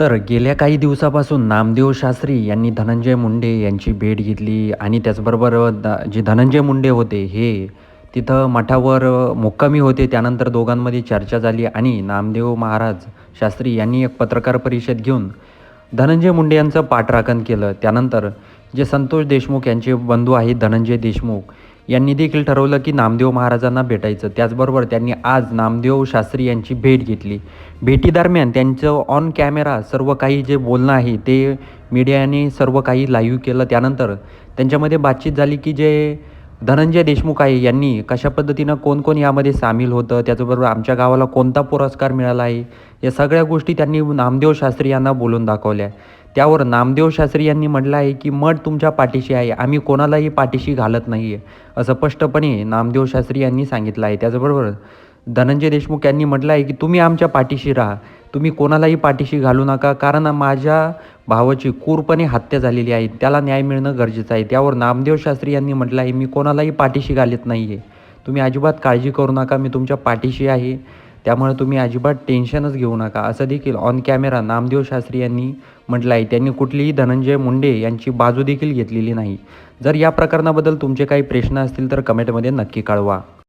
तर गेल्या काही दिवसापासून नामदेव शास्त्री यांनी धनंजय मुंडे यांची भेट घेतली आणि त्याचबरोबर द जे धनंजय मुंडे होते हे तिथं मठावर मुक्कामी होते. त्यानंतर दोघांमध्ये चर्चा झाली आणि नामदेव महाराज शास्त्री यांनी एक पत्रकार परिषद घेऊन धनंजय मुंडे यांचं पाठराखण केलं. त्यानंतर जे संतोष देशमुख यांचे बंधू आहेत धनंजय देशमुख यांनी देखील ठरवलं की नामदेव महाराजांना भेटायचं. त्याचबरोबर त्यांनी आज नामदेव शास्त्री यांची भेट घेतली. भेटीदरम्यान त्यांचं ऑन कॅमेरा सर्व काही जे बोलणं आहे ते मीडियाने सर्व काही लाईव्ह केलं. त्यानंतर त्यांच्यामध्ये बातचीत झाली की जे धनंजय देशमुख आहे यांनी कशा पद्धतीनं कोण कोण यामध्ये सामील होतं त्याचबरोबर आमच्या गावाला कोणता पुरस्कार मिळाला आहे या सगळ्या गोष्टी त्यांनी नामदेव शास्त्री यांना बोलून दाखवल्या. त्यावर नामदेव शास्त्री यांनी म्हटलं आहे की मठ तुमच्या पाठीशी आहे आम्ही कोणालाही पाठीशी घालत नाही आहे असं स्पष्टपणे नामदेव शास्त्री यांनी सांगितलं आहे. त्याचबरोबर धनंजय देशमुख यांनी म्हटलं आहे की तुम्ही आमच्या पाठीशी राहा तुम्ही कोणालाही पाठीशी घालू नका कारण माझ्या भावाची क्रूरपणे हत्या झालेली आहे. त्याला न्याय मिळणं गरजेचं आहे. त्यावर नामदेव शास्त्री यांनी म्हटलं आहे मी कोणालाही पाठीशी घालत नाही आहे तुम्ही अजिबात काळजी करू नका. मी तुमच्या पाठीशी आहे. त्यामुळे तुम्ही अजिबात टेन्शनच घेऊ नका. असं देखील ऑन कॅमेरा नामदेव शास्त्री यांनी म्हटलं आहे. त्यांनी कुठलीही धनंजय मुंडे यांची बाजू देखील घेतलेली नाही. जर या प्रकरणाबद्दल तुमचे काही प्रश्न असतील तर कमेंटमध्ये नक्की कळवा.